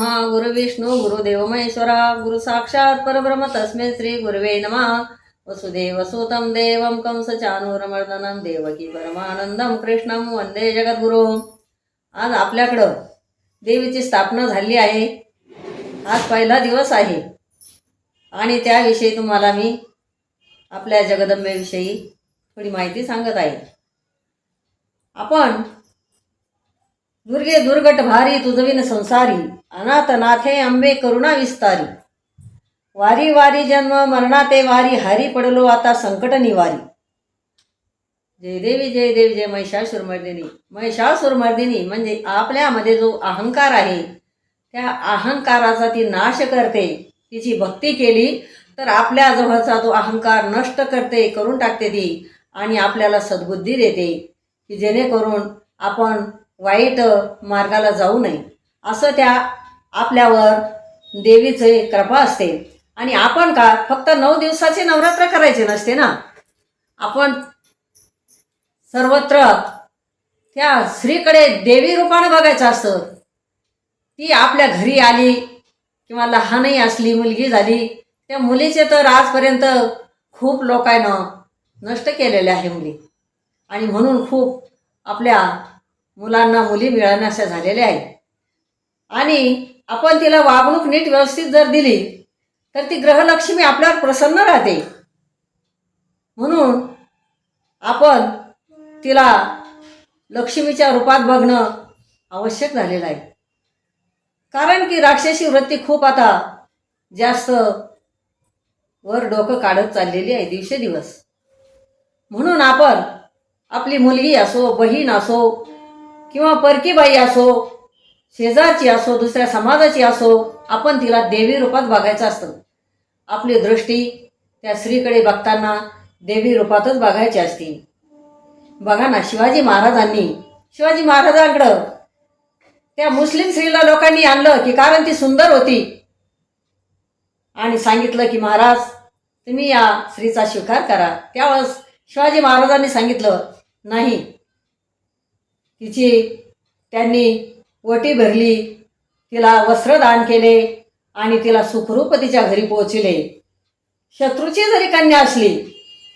ब्रह्मा गुरु विष्णू गुरुदेव महेश्वरा। गुरु साक्षात परब्रह्म तस्मे श्री गुरुवे नमः। वसुदेव सुतम देवं कंस चानूरमर्दनं देवकी परमानंदम कृष्णम वंदे जगद्गुरु। आज आपल्याकडं देवीची स्थापना झाली आहे. आज पहिला दिवस आहे. आणि त्याविषयी तुम्हाला मी आपल्या जगदंबेविषयी थोडी माहिती सांगत आहे. आपण दुर्गे दुर्गट भारी तुझविन संसारी. अनाथ नाथे अंबे करुणा विस्तारी. वारी वारी जन्म मरणाते वारी हरी पडलो आता संकट निवारी. जय देवी जय देवी जय महिषासुरमर्दिनी महिषासुरमर्दिनी म्हणजे आपल्यामध्ये जो अहंकार आहे त्या अहंकाराचा ती नाश करते. तिची भक्ती केली तर आपल्या जवळचा तो अहंकार नष्ट करते करून टाकते ती आणि आपल्याला सद्बुद्धी देते की जेणेकरून आपण वाईट मार्गाला जाऊ नये. असं त्या आपल्यावर देवीचे कृपा असते. आणि आपण का फक्त नऊ दिवसाचे नवरात्र करायचे नसते ना? आपण सर्वत्र त्या स्त्रीकडे देवी रूपानं बघायचं असतं. ती आपल्या घरी आली किंवा लहानही असली मुलगी झाली त्या मुलीचे तर आजपर्यंत खूप लोकांना नष्ट केलेले आहे मुली. आणि म्हणून खूप आपल्या मुलांना मुली मिळण्याच्या झालेल्या आहेत. आणि आपण तिला वागणूक नीट व्यवस्थित जर दिली तर ती ग्रहलक्ष्मी आपल्यावर प्रसन्न राहते. म्हणून आपण तिला लक्ष्मीच्या रूपात बघणं आवश्यक झालेलं आहे. कारण की राक्षसी वृत्ती खूप आता जास्त वर डोकं काढत चाललेली आहे दिवसेदिवस. म्हणून आपण आपली मुलगी असो बहीण असो किंवा परकी बाई असो शेजारची असो दुसऱ्या समाजाची असो आपण तिला देवी रूपात बघायचं असतं. आपली दृष्टी त्या स्त्रीकडे बघताना देवी रूपातच बघायची असती. बघा ना शिवाजी महाराजांनी शिवाजी महाराजांकडं त्या मुस्लिम स्त्रीला लोकांनी आणलं की कारण ती सुंदर होती. आणि सांगितलं की महाराज तुम्ही या स्त्रीचा स्वीकार करा. त्यावेळेस शिवाजी महाराजांनी सांगितलं नाही तिची त्यांनी वटी भरली तिला वस्त्रदान केले आणि तिला सुखरूप तिच्या घरी पोहोचले. शत्रूची जरी कन्या असली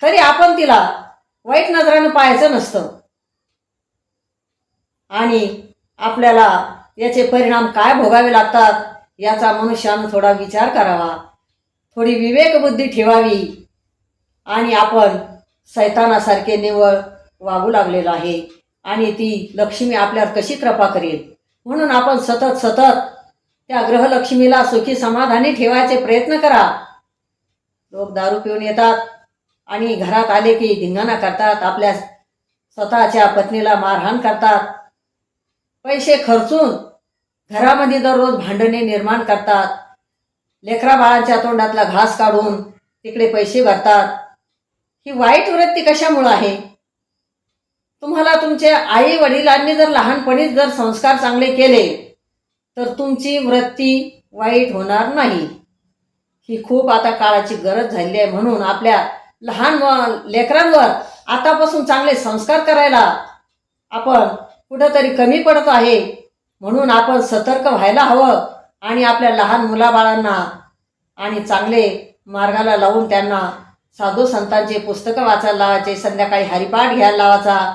तरी आपण तिला वाईट नजरानं पाहायचं नसतं. आणि आपल्याला याचे परिणाम काय भोगावे लागतात याचा मनुष्यानं थोडा विचार करावा. थोडी विवेकबुद्धी ठेवावी. आणि आपण सैतानासारखे निवळ वागू लागलेलो आहे. आणि ती लक्ष्मी आपल्यावर कशी कृपा करेल? म्हणून आपण सतत सतत त्या ग्रहलक्ष्मीला सुखी समाधानी ठेवायचे प्रयत्न करा. लोक दारू पिऊन येतात आणि घरात आले की धिंगाणा करतात आपल्या स्वतःच्या पत्नीला मारहाण करतात. पैसे खर्चून घरामध्ये दररोज भांडणे निर्माण करतात. लेकरा बाळांच्या तोंडातला घास काढून तिकडे पैसे भरतात. ही वाईट वृत्ती कशामुळं आहे? तुम्हाला तुमच्या आई वडिलांनी जर लहानपणीच जर संस्कार चांगले केले तर तुमची वृत्ती वाईट होणार नाही. ही खूप आता काळाची गरज झाली आहे म्हणून आपल्या लहान लेकरांवर आतापासून चांगले संस्कार करायला आपण कुठंतरी कमी पडत आहे म्हणून आपण सतर्क व्हायला हवं आणि आपल्या लहान मुलाबाळांना आणि चांगले मार्गाला लावून त्यांना साधू संतांचे पुस्तकं वाचायला लावायचे संध्याकाळी हरिपाठ घ्यायला लावायचा.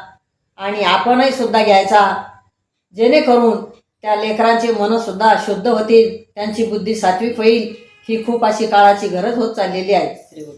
आणि आपणही सुद्धा घ्यायचा. जेणेकरून त्या लेकरांचे मनसुद्धा शुद्ध होतील त्यांची बुद्धी सात्विक होईल ही खूप अशी काळाची गरज होत चाललेली आहे. श्रीगुरु